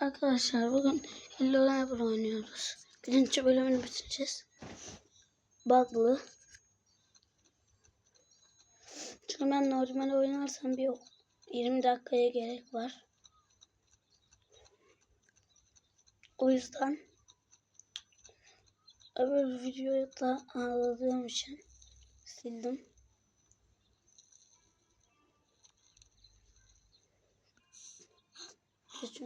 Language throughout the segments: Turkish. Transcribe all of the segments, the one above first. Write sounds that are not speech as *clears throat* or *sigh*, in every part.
Arkadaşlar bugün Hello oynuyoruz. Birinci bölümünü bitireceğiz. Bug'lı. Çünkü ben normal oynarsam bir 20 dakikaya gerek var. O yüzden öbür videoyu da ağladığım için sildim. Geç.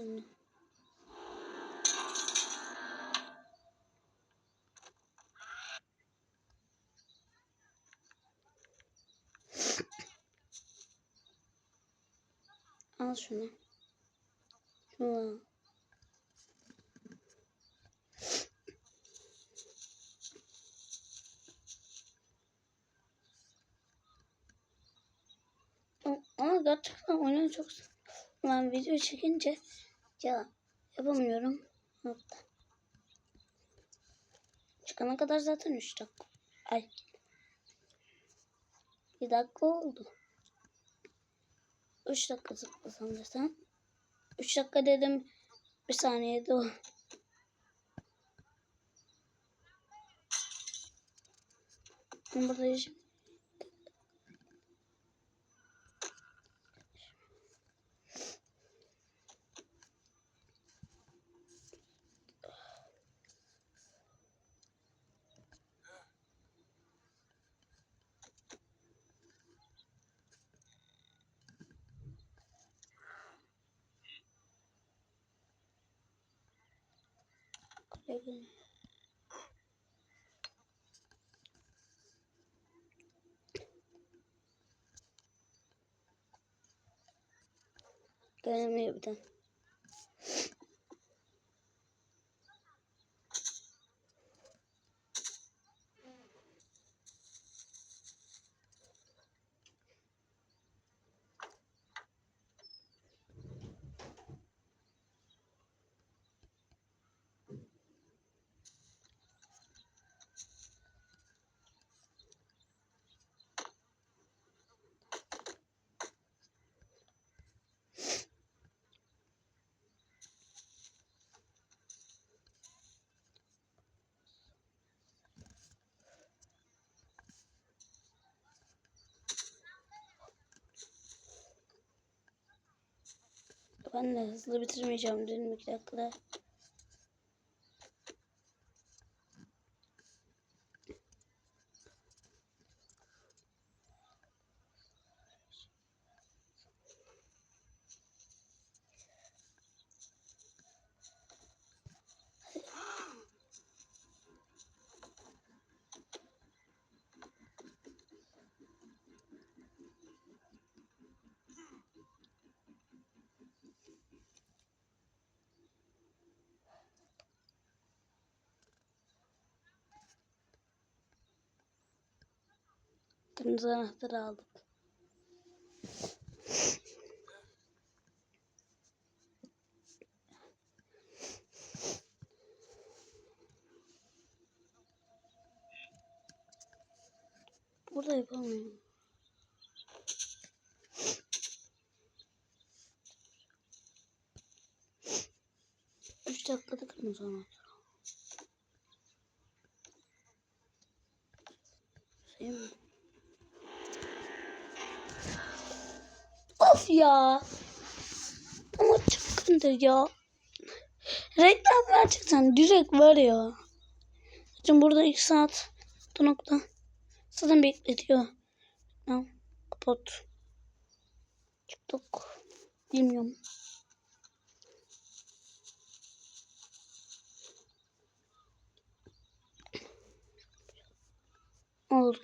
Al şunu. Şunu al. Ama gerçekten oyunu çok ben video çekince ya yapamıyorum. Hatta. Çıkana kadar zaten 3 dakika. Ay. Bir dakika oldu. 3 dakika zıplasam desem. 3 dakika dedim. Bir saniyede o. Burada hiç Bakın. Gelemiyor bir de. Ben de hızlı bitirmeyeceğim 2 dakikada. Kırmızı anahtarı aldık. Burada yapamıyorum. Üç dakikada kırmızı anahtar. Of ya. Ama çıkındır ya. Reklam gerçekten direkt var ya. Şimdi burada ilk saat bu nokta. Zaten bekletiyor. Tamam. Kapat. TikTok. Bilmiyorum. Olur.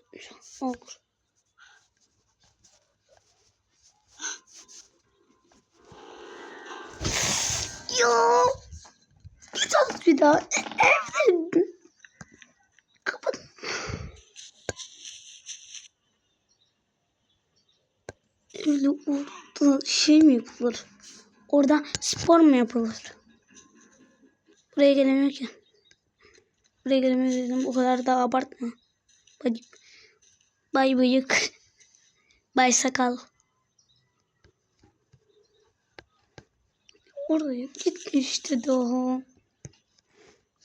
Olur. Ya. Al bir daha. Evet. Kapat. Öyle orada şey mi yapılır? Orada spor mu yapılır? Buraya gelemiyor ki. Buraya gelemiyor dedim. O kadar da abartma. Bay, bay bıyık. Bay sakal. Oraya gitmişti daha.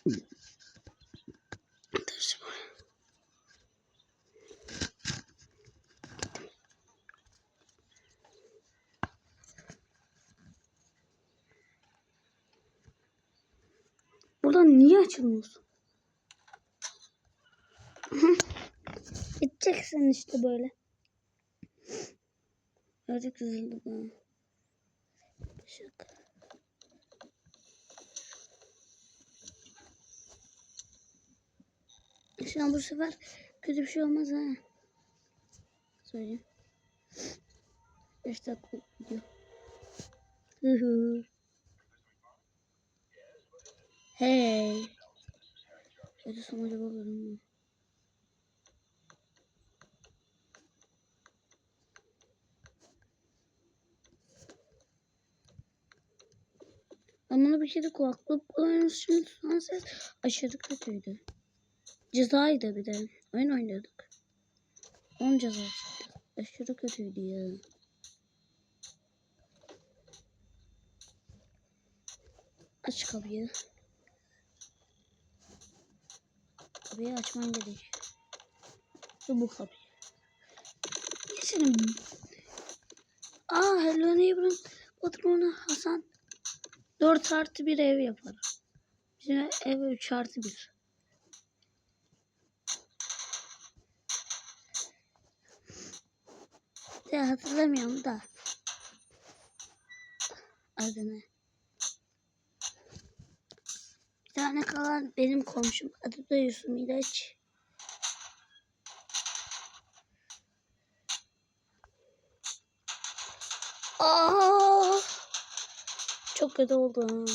Dur. Buradan niye açılmıyorsun? *laughs* Gideceksin işte böyle. Artık üzüldüm. Şaka. An bu sefer kötü bir şey olmaz ha. Söyleyeyim. 5 dakika video. Hı hı. Hey. Kötü son acaba bölüm mü? Ben bunu bir kere kulaklık oynamıştım. Son ses aşırı kötüydü. Cezaydı bir de. Oyun oynadık. 10 ceza çıktı. Aşırı kötüydü ya. Aç kapıyı. Kapıyı açman gerekiyor. Ve bu kapıyı. Geçelim. Aa Hello Neighbor'ın patronu Hasan 4 artı bir ev yapar. Bizim ev 3 artı 1. De hatırlamıyorum da. Adını. Bir tane kalan benim komşum. Adı da Yusuf Miraç. Aa! Çok kötü oldu.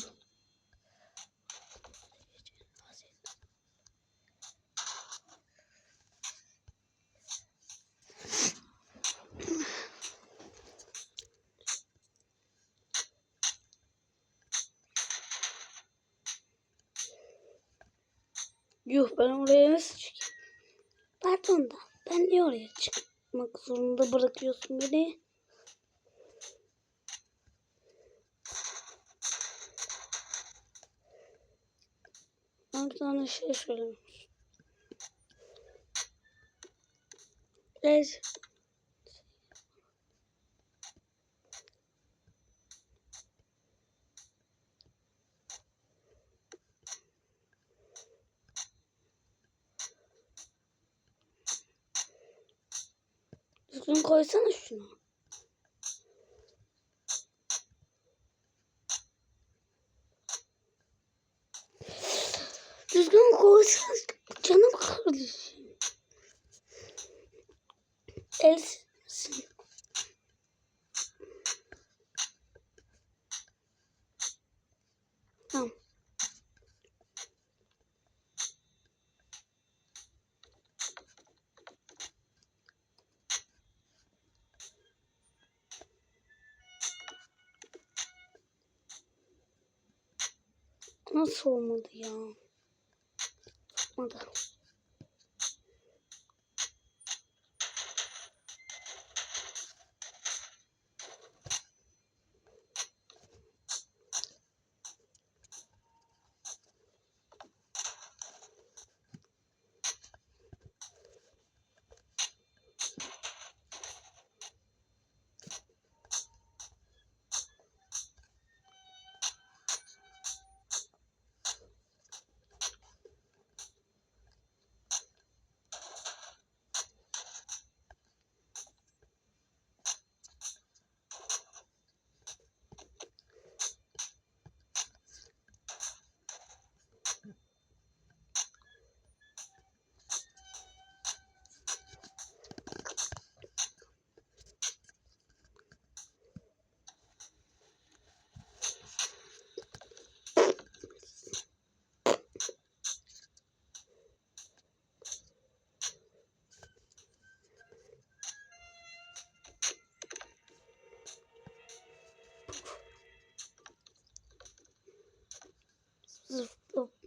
Yuh ben oraya nasıl çıkayım? Pardon da ben niye oraya çıkmak zorunda bırakıyorsun beni? Ben bir tane şey söylemiş. Evet. Düzgün koysana şunu. Düzgün koysana canım kardeşim. Elsin. Tamam. Nasıl olmadı ya? Olmadı.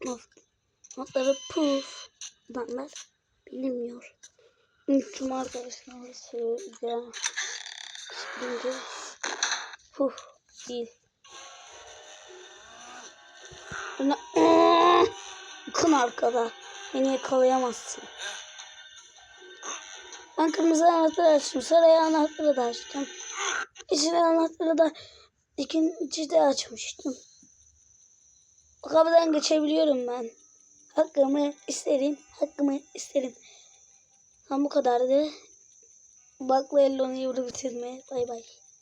Not, notları puf. Adamlar bilmiyor. Unuttum arkadaşlar söyleyeceğim. Şimdi puf değil. Buna... *clears throat* Kın arkada. Beni yakalayamazsın. Ben kırmızı anahtarı açtım. Saraya anahtarı da açtım. İçine anahtarı da ikinci de açmıştım. O kapıdan geçebiliyorum ben. Hakkımı isterim. Hakkımı isterim. Tam bu kadardı. Bakla Ellon'u burada bitirme. Bay bay.